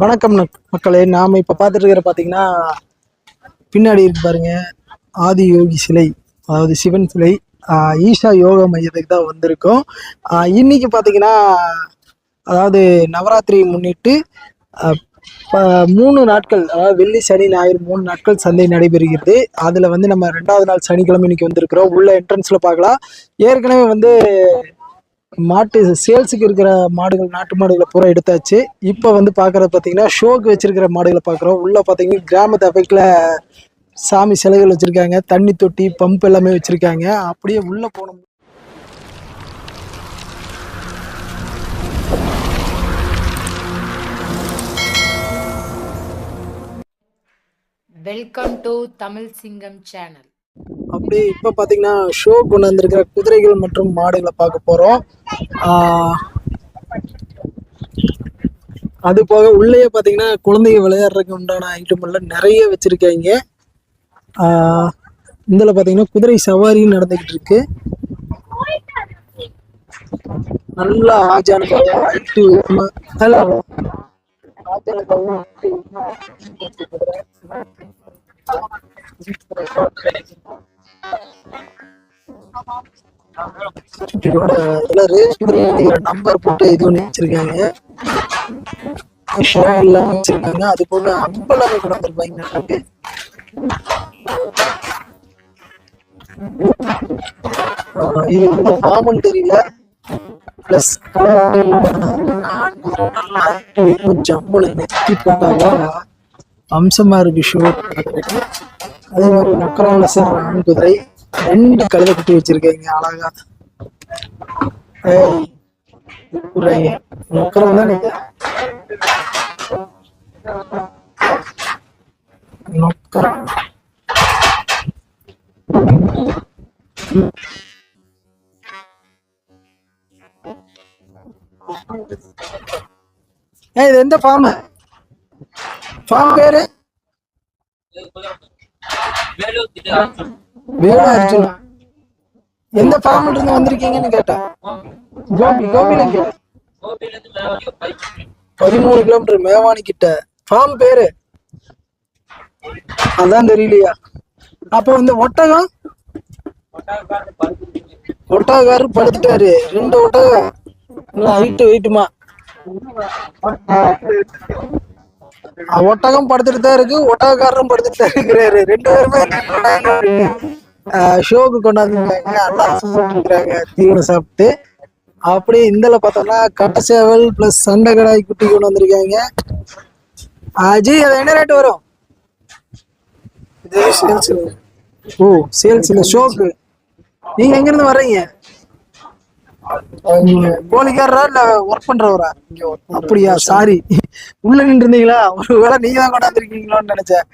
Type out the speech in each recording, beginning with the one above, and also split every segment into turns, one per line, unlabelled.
வணக்கம் மக்களே. நாம இப்ப பார்த்துட்டு இருக்கிற பாத்தீங்கன்னா பின்னாடி இருக்கு பாருங்க ஆதி யோகி சிலை. அதாவது சிவன் சிலை. ஈஷா யோக மையத்துக்கு தான் வந்திருக்கோம். இன்னைக்கு பாத்தீங்கன்னா அதாவது நவராத்திரி முன்னிட்டு மூணு நாட்கள் அதாவது வெள்ளி சனி ஞாயிறு மூணு நாட்கள் சந்தை நடைபெறுகிறது. அதுல வந்து நம்ம ரெண்டாவது நாள் சனிக்கிழமை இன்னைக்கு வந்திருக்கிறோம். உள்ள என்ட்ரன்ஸ்ல பார்க்கலாம். ஏற்கனவே வந்து மாட்டு சேல்ஸுக்கு இருக்கிற மாடுகள் நாட்டு மாடுகளை பூரா எடுத்தாச்சு. இப்போ வந்து பார்க்குறது பார்த்தீங்கன்னா ஷோக்கு வச்சிருக்கிற மாடுகளை பார்க்குறோம் உள்ளே பார்த்தீங்கன்னா கிராமத்து அஃபெக்டில் சாமி சிலைகள் வச்சுருக்காங்க. தண்ணி தொட்டி பம்ப் எல்லாமே வச்சுருக்காங்க. அப்படியே உள்ளே போனோம்.
வெல்கம் டு தமிழ் சிங்கம் சேனல்
அப்படியே இப்போ பார்த்தீங்கன்னா ஷோ கொண்டு வந்திருக்கிற குதிரைகள் மற்றும் மாடுகளை பார்க்க போகிறோம் அது போக உள்ளேயே பார்த்தீங்கன்னா குழந்தைங்க விளையாடுறதுக்கு உண்டான ஐட்டம் எல்லாம் நிறைய வச்சுருக்காங்க. இதில் பார்த்தீங்கன்னா குதிரை சவாரியும் நடந்துக்கிட்டு இருக்கு. நல்லா ஆஜான ஹலோ நம்பர் போட்டு இது ஒண்ணு வச்சிருக்காங்க. ஷோ எல்லாம் வச்சிருக்காங்க. அது போக அம்பளவு கூட வந்திருப்பாங்க. நமக்கு. இது வந்து ஃபார்மல் தெரியல. பிளஸ் ஜம்முல நெத்தி போட்டாங்க அம்சமா இருக்கு ஷோ அதே மாதிரி நக்கரால சார் ஆண் குதிரை ரெண்டு கழுத கட்டி வச்சிருக்கீங்க அழகா. நக்கரம் தான். நீங்க ஏய் இது எந்த ஃபார்ம் ஃபார்ம் பேரு? எந்த ஃபார்ம்ல இருந்து வந்திருக்கீங்கன்னு கேட்டேன் கோபி கோபில பதிமூணு கிலோமீட்டர் மேவானி கிட்ட. ஃபார்ம் பேரு? அதான் தெரியலையா? அப்போ வந்து ஒட்டகம்? ஒட்டகாரு படுத்துட்டாரு. ரெண்டு ஒட்டகம். ஹைட்டு வெயிட்டுமா ஒட்டகம் படுத்துட்டு தான் இருக்கு ஒட்டகக்காரரும் படுத்துட்டு தான் இருக்கிறாரு. ரெண்டு பேருமே ஷோக்கு கொண்டாந்துருக்காங்க நல்லா சாப்பிட்டுருக்காங்க தீவிரம் சாப்பிட்டு. அப்படியே இந்தல பார்த்தோம்னா கட்ட சேவல் பிளஸ் சண்டை கடாய் குட்டி கொண்டு வந்திருக்காங்க. அஜய் அது என்ன ரேட் வரும்? ஓ சேல்ஸ் இல்லை ஷோக்கு நீங்க எங்க இருந்து வர்றீங்க? கோழிக்காரரா இல்ல ஒர்க் பண்றவரா? அப்படியா? சாரி உள்ள நின்று இருந்தீங்களா ஒருவேளை நீங்க தான் கொண்டாந்துருக்கீங்களோன்னு நினைச்சேன்.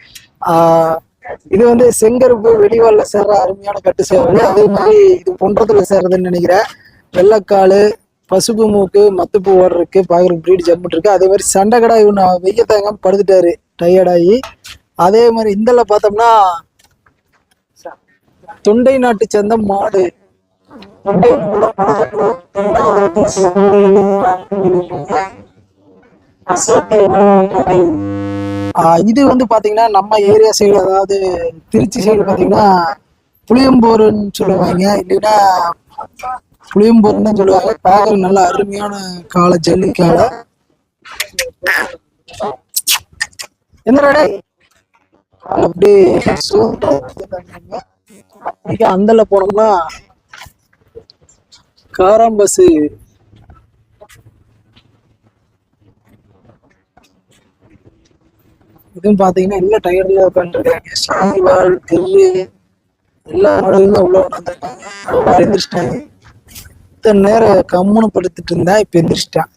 இது வந்து செங்கருப்பு வெளிவால்ல சேர்ற அருமையான கட்டு சேவல் அதே மாதிரி இது பொன்றத்துல சேர்றதுன்னு நினைக்கிறேன். வெள்ளைக்காலு பசுப்பு மூக்கு மத்துப்பு ஓடுற இருக்கு. பாக்குறதுக்கு பிரீடு ஜம்முட்டு இருக்கு. அதே மாதிரி சண்டை கடாய் ஒன்று வெய்ய தாங்காம படுத்துட்டாரு. டயர்டாகி அதே மாதிரி இந்தல பார்த்தோம்னா தொண்டை நாட்டு சந்த மாடு. இது வந்து பாத்தீங்கன்னா நம்ம ஏரியா சைடு அதாவது திருச்சி சைடு பாத்தீங்கன்னா புளியம்போருன்னு சொல்லுவாங்க. இல்லைன்னா புளியம்போருன்னு தான் சொல்லுவாங்க. பார்க்க நல்ல அருமையான காலை ஜல்லி காலை என்ன அப்படியே அந்தல போனோம்னா காராம் பஸ் இதுவும் பாத்தீங்கன்னா எல்லா டயர்ல உட்காந்துருக்காங்க சாமிவால் தெரு எல்லா மாடுகளும் உள்ள உட்காந்துருக்காங்க எந்திரிச்சிட்டாங்க. இத்தனை நேரம் கம்முன்னு படுத்துட்டு இருந்தா இப்ப எந்திரிச்சிட்டான்.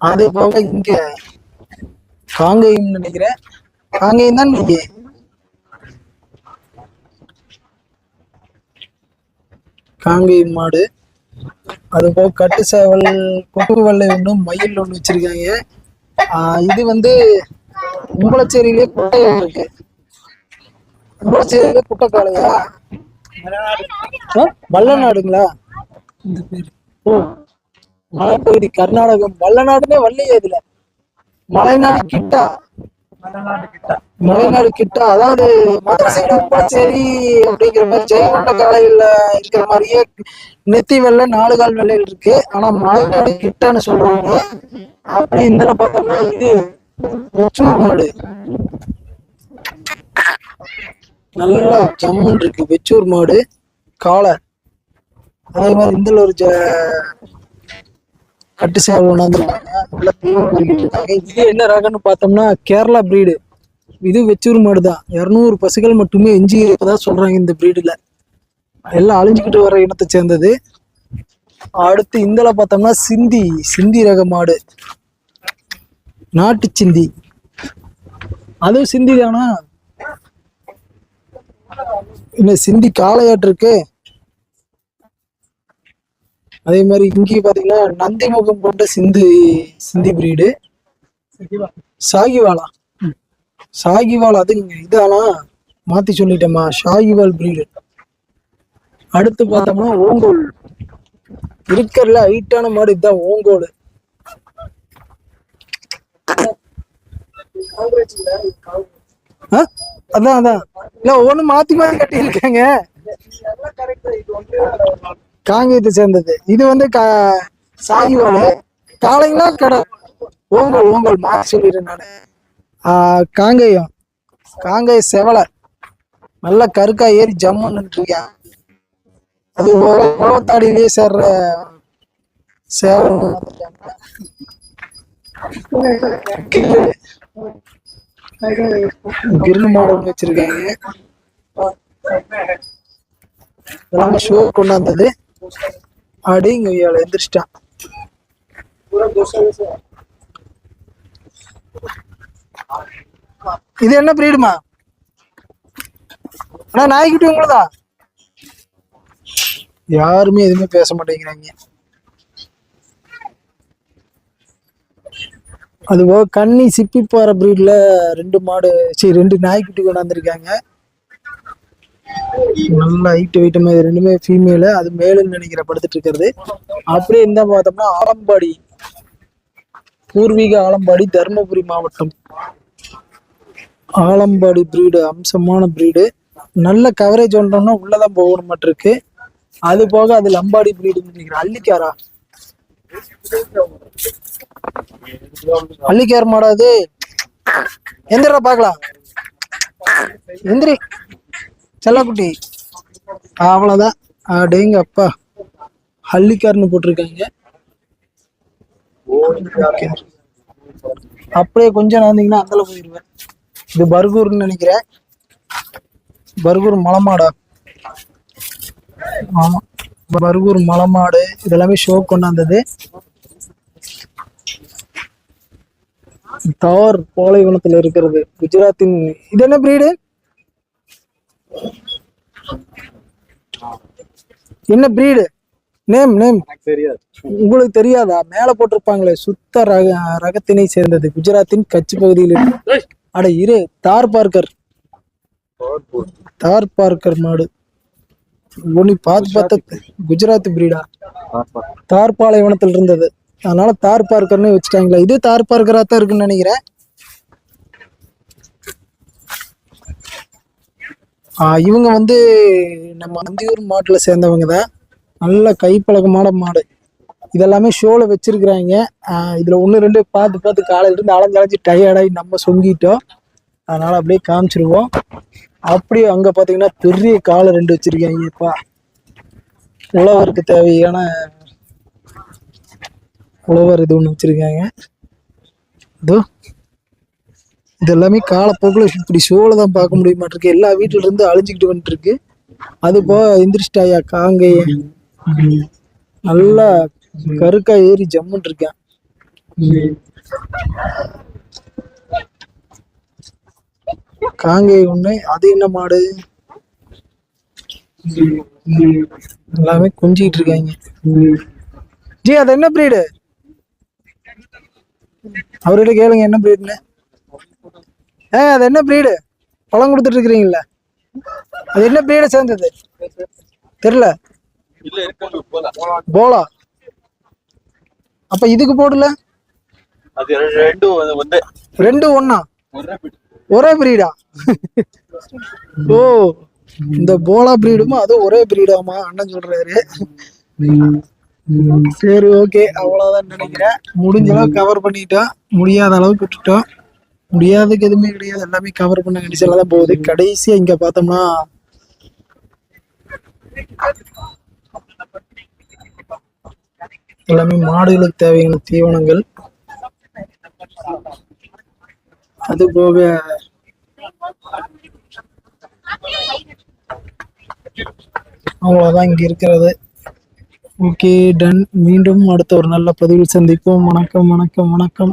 அது போக இங்க காங்கேயம் நினைக்கிறேன். காங்கேயம் தான் நீங்க காங்கேயம் மாடு. அது போக கட்டு சேவல் கொக்கு வெள்ளை ஒன்று மயில் ஒன்று வச்சிருக்காங்க. இது வந்து கும்பலச்சேரியிலே குட்டை இருக்கு. கும்பலச்சேரியிலே குட்டை காளையா ஆ? வல்லநாடுங்களா இந்த பேர். ஓ மலைப்பகுதி கர்நாடகம். வல்லநாடுனே வரலையே இதுல. மலைநாடு கிட்டா. மலைநாடு கிட்ட அதாவது மதுரை சைடு சரி அப்படிங்கிற மாதிரி ஜெயகொண்ட காலையில இருக்கிற மாதிரியே நெத்தி வெள்ளை நாலு கால் வெள்ளையில் இருக்கு. ஆனா மலைநாடு கிட்டன்னு சொல்றாங்க அப்படி இந்த பார்த்தோம்னா இது வெச்சூர் மாடு. நல்லா ஜம்முன் இருக்கு வெச்சூர் மாடு காளை. அதே மாதிரி இந்த ஒரு கட்டு சேவல் கொண்டாந்துருக்காங்க இது என்ன ரகம்னு பார்த்தோம்னா கேரளா பிரீடு இது வெச்சூர் மாடு தான் இரநூறு பசுகள் மட்டுமே எஞ்சி இருப்பதா சொல்றாங்க இந்த பிரீடுல எல்லாம் அழிஞ்சுக்கிட்டு வர இனத்தை சேர்ந்தது. அடுத்து இந்தல பார்த்தோம்னா சிந்தி. சிந்தி ரக மாடு. நாட்டு சிந்தி. அதுவும் சிந்தி தானா என்ன சிந்தி காளையாட்டு இருக்கு? அதே மாதிரி இங்கே பாத்தீங்கன்னா நந்தி முகம் கொண்ட சிந்து சிந்தி பிரீடு சாகிவாலா? சாகிவால் அது இதாலாம் மாத்தி சொல்லிட்டேம்மா ஷாகிவால் பிரீடு அடுத்து பார்த்தோம்னா ஓங்கோல். இருக்கிறதுல ஹைட்டான மாடு இதுதான் ஓங்கோல்? அதான் அதான். இல்ல ஒவ்வொன்னு மாத்தி மாத்தி கட்டியிருக்காங்க. காங்கேயத்தை சேர்ந்தது. இது வந்து கா சாகிவால் காளைங்களா கடை ஓங்கல் ஓங்கல் மார்க் சொல்லிடுறேன் நான். காங்கேயம். காங்கேய செவலை. நல்ல கருக்கா ஏறி ஜம்முன்னு அது உலகத்தாடியிலேயே சேர்ற சேவல் கிருணு மாடல் வச்சிருக்காங்க. இதெல்லாம் ஷோ கொண்டாந்தது. அடிங்க இங்க எந்திரிச்சிட்டான். இது என்ன பிரீடுமா? அண்ணா நாய்க்குட்டி உங்களதா? யாருமே எதுவுமே பேச மாட்டேங்கிறாங்க. அதுபோக கன்னி சிப்பி போற பிரீட்ல ரெண்டு மாடு சரி ரெண்டு நாய்க்குட்டி கொண்டாந்துருக்காங்க. நல்ல ஹைட் வெயிட் மாதிரி ரெண்டுமே ஃபீமேலு அது மேலுன்னு நினைக்கிற படுத்துட்டு இருக்கிறது. அப்படியே இருந்தா பார்த்தோம்னா ஆலம்பாடி பூர்வீக ஆலம்பாடி தருமபுரி மாவட்டம். ஆலம்பாடி பிரீடு அம்சமான பிரீடு நல்ல கவரேஜ் ஒன்றோம்னா உள்ளதான் போகணும் மட்டும் இருக்கு. அது போக அது லம்பாடி பிரீடுன்னு நினைக்கிறேன். அள்ளிக்காரா? அள்ளிக்கார் மாடாது எந்திரா பார்க்கலாம். எந்திரி. செல்லக்குட்டி அவ்வளோதான் அடேங்க அப்பா. ஹல்லிக்கார்னு போட்டிருக்காங்க. அப்படியே கொஞ்சம் நடந்தீங்கன்னா அந்தல போயிடுவேன் இது பர்கூர்னு நினைக்கிறேன். பர்கூர் மலமாடா. ஆமா. பர்கூர் மலமாடு. இதெல்லாமே ஷோ கொண்டாந்தது. தார் பாலைவனத்துல இருக்கிறது. குஜராத்தின் இது என்ன பிரீடு? என்ன பிரீடு நேம் நேம் உங்களுக்கு தெரியாதா? மேல போட்டிருப்பாங்களே சுத்த ரக ரகத்தினை சேர்ந்தது. குஜராத்தின் கட்சி பகுதியில். அட இரு. தார் பார்க்கர். தார் பார்க்கர் மாடு. ஒன்னு பார்த்து பார்த்த குஜராத் பிரீடா தார் பாலைவனத்தில் இருந்தது. அதனால தார் பார்க்கர்னு வச்சுட்டாங்களா. இது தார் பார்க்கரா தான் இருக்குன்னு நினைக்கிறேன். இவங்க வந்து நம்ம அந்தியூர் மாட்டில் சேர்ந்தவங்க தான். நல்ல கைப்பழக்கமான மாடு. இதெல்லாமே ஷோவில் வச்சிருக்கிறாங்க. இதில் ஒன்று ரெண்டு பார்த்து பார்த்து காலையிலேருந்து அலைஞ்சு அலைஞ்சு டயர்டாகி நம்ம சொங்கிட்டோம். அதனால் அப்படியே காமிச்சிருவோம். அப்படியே அங்கே பார்த்தீங்கன்னா பெரிய காலை ரெண்டு வச்சிருக்காங்கப்பா உழவருக்கு தேவையான உழவர் இது ஒன்று வச்சுருக்காங்க. இதோ. இது எல்லாமே காலப்போக்கில் இப்படி ஷோல தான் பார்க்க முடிய மாட்டிருக்கு எல்லா வீட்டுல இருந்து அழிஞ்சுக்கிட்டு வந்துட்டு அது போக எந்திரிச்சிட்டாயா? காங்கைய நல்லா கருக்கா ஏறி ஜம்முன்னு இருக்கேன் காங்கை ஒண்ணு அது என்ன மாடு? எல்லாமே குஞ்சிக்கிட்டு இருக்காங்க ஜி அது என்ன பிரீடு அவர்கிட்ட கேளுங்க என்ன பிரீடுன்னு ஏ அது என்ன பிரீடு பழம் கொடுத்துட்டு இருக்கிறீங்களா அது என்ன பிரீடை சேர்ந்தது? தெரியல. போலா. அப்ப இதுக்கு போடல?
ரெண்டும் வந்து- வந்து.
ரெண்டு ஒண்ணா?
ஒரே bit.
ஒரே பிரீடா ஓ இந்த போலா பிரீடும் அது ஒரே பிரீடாமா அண்ணன் சொல்றாரு. சரி ஓகே அவ்வளவுதான் நினைக்கிறேன். முடிஞ்ச அளவுக்கு கவர் பண்ணிட்டோம். முடியாத அளவுக்கு விட்டுட்டோம். முடியாததுக்கு எதுவுமே கிடையாது. எல்லாமே கவர் பண்ண கண்டிஷன்ல தான் போகுது. கடைசியா இங்க பார்த்தோம்னா எல்லாமே மாடுகளுக்கு தேவையான தீவனங்கள். அது போக அவ்வளவுதான் இங்க இருக்கிறது. ஓகே டன் மீண்டும் அடுத்த ஒரு நல்ல பதிவில் சந்திப்போம். வணக்கம் வணக்கம் வணக்கம்.